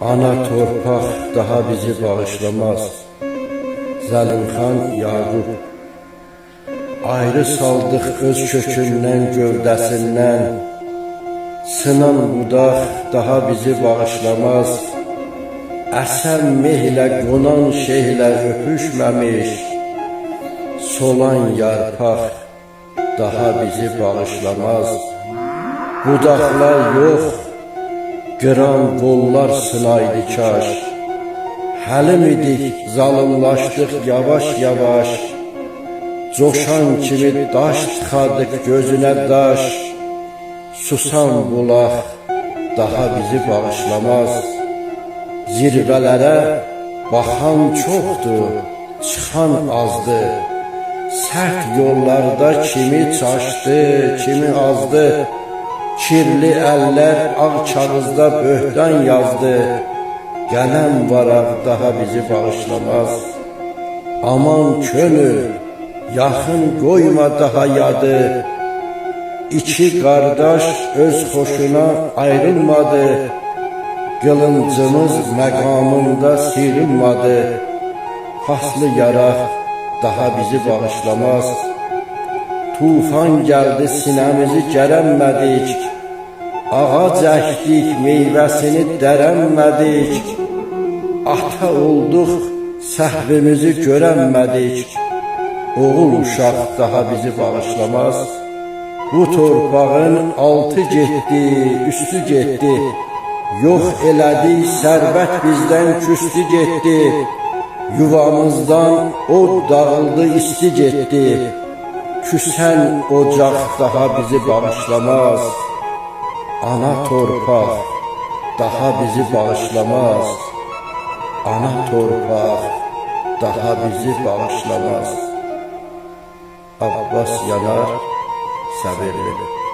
Ana torpaq daha bizi bağışlamaz. Zəlimxan Yaqub Ayrı saldıq öz kökündən, gövdəsindən. Sınan budaq daha bizi bağışlamaz. Əsən mehlə qonan şeylə öpüşməmiş. Solan yarpaq daha bizi bağışlamaz. Budaqlar yox, qıran qollar sınaydı kaş. Həlim idik, zalımlaşdıq yavaş-yavaş. Coşan kimi daş tıxadıq gözünə daş. Susan bulaq daha bizi bağışlamaz. Zirvələrə baxan çoxdur, çıxan azdır. Sərt yollarda kimi çaşdı, kimi azdı. Kirli əllər ağ kağızda böhtan yazdı. Qələm varaq daha bizi bağışlamaz. Aman könül, yaxın qoyma daha yadı. İki qardaş öz xoşuna ayrılmadı. Qılıncımız məqamında sıyrılmadı. Paslı yaraq daha bizi bağışlamaz. Tufan gəldi sinəmizi gərənmədik. Ağac əkdik, meyvəsini dərənmədik. Ata olduq, səhvimizi görənmədik. Oğul uşaq daha bizi bağışlamaz. Bu torpağın altı getdi, üstü getdi. Yox elədik, sərvət bizdən küstü getdi. Yuvamızdan od dağıldı, isti getdi. Küsən ocaq daha bizi bağışlamaz. Ana torpaq daha bizi bağışlamaz. Ana torpaq daha bizi bağışlamaz. Abbas yanar, səbirli.